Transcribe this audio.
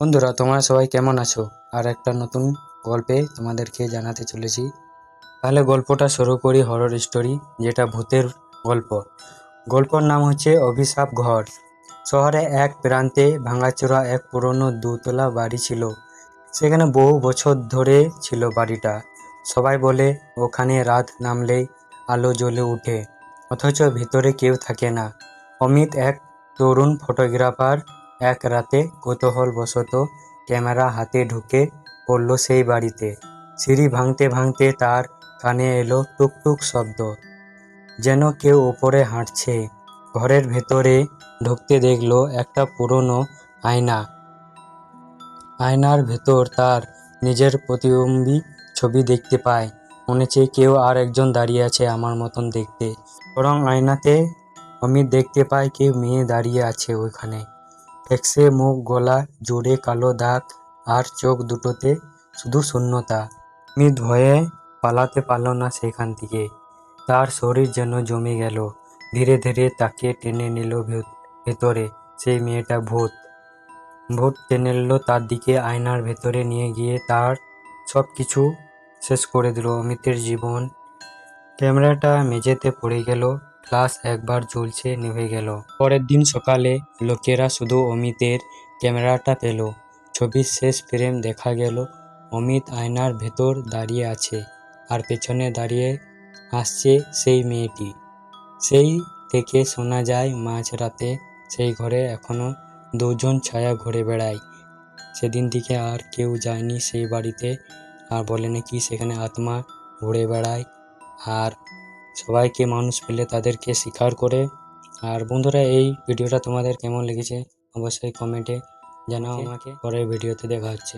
বন্ধুরা, তোমরা সবাই কেমন আছো? আর একটা নতুন গল্পে তোমাদেরকে জানাতে চলেছি। তাহলে গল্পটা শুরু করি হরর স্টোরি যেটা ভূতের গল্প। গল্পর নাম হচ্ছে অভিশাপ ঘর। শহরে এক প্রান্তে ভাঙাচোরা এক পুরনো দুতলা বাড়ি ছিল। সেখানে বহু বছর ধরে ছিল বাড়িটা। সবাই বলে, ওখানে রাত নামলেই আলো জ্বলে ওঠে অথচ ভিতরে কেউ থাকে না। অমিত এক তরুণ ফটোগ্রাফার এক রাতে কৌতূহলবশত ক্যামেরা হাতে ঢুকে পড়ল সেই বাড়িতে। সিঁড়ি ভাঙতে ভাঙতে তার কানে এলো টুকটুক শব্দ, যেন কেউ ওপরে হাঁটছে। ঘরের ভেতরে ঢুকতে দেখল একটা পুরনো আয়না। আয়নার ভেতর তার নিজের প্রতিবিম্বী ছবি দেখতে পায়। মনে হচ্ছে কেউ আর একজন দাঁড়িয়ে আছে আমার মতন দেখতে। বরং আয়নাতে অমিত দেখতে পায় কেউ মেয়ে দাঁড়িয়ে আছে ওইখানে। ফেক্সে মুখ, গলা জুড়ে কালো দাগ আর চোখ দুটোতে শুধু শূন্যতা। অমিত ভয়ে পালাতে পারল না সেখান থেকে। তার শরীর যেন জমে গেল। ধীরে ধীরে তাকে টেনে নিল ভেতরে। সেই মেয়েটা ভূত। ভূত টেনে নিল তার দিকে, আয়নার ভেতরে নিয়ে গিয়ে তার সব কিছু শেষ করে দিল। অমিতের জীবন। ক্যামেরাটা মেঝেতে পড়ে গেল। ফ্লাশ একবার জ্বলছে নিভে গেল। পরের দিন সকালে লোকেরা শুধু অমিতের ক্যামেরাটা পেল। ছবির শেষ ফ্রেম দেখা গেল, অমিত আয়নার ভেতর দাঁড়িয়ে আছে আর পেছনে দাঁড়িয়ে আসছে সেই মেয়েটি। সেই থেকে শোনা যায়, মাঝরাতে সেই ঘরে এখনও দুজন ছায়া ঘুরে বেড়ায়। সেদিন থেকে আর কেউ যায়নি সেই বাড়িতে। আর বলে নাকি সেখানে আত্মা ঘুরে বেড়ায়। আর সবাইকে মানুষ পেলে তাদেরকে স্বীকার করে। আর বন্ধুরা এই ভিডিওটা তোমাদের কেমন লেগেছে? অবশ্যই কমেন্টে জানাও আমাকে। পরের ভিডিওতে দেখা হচ্ছে।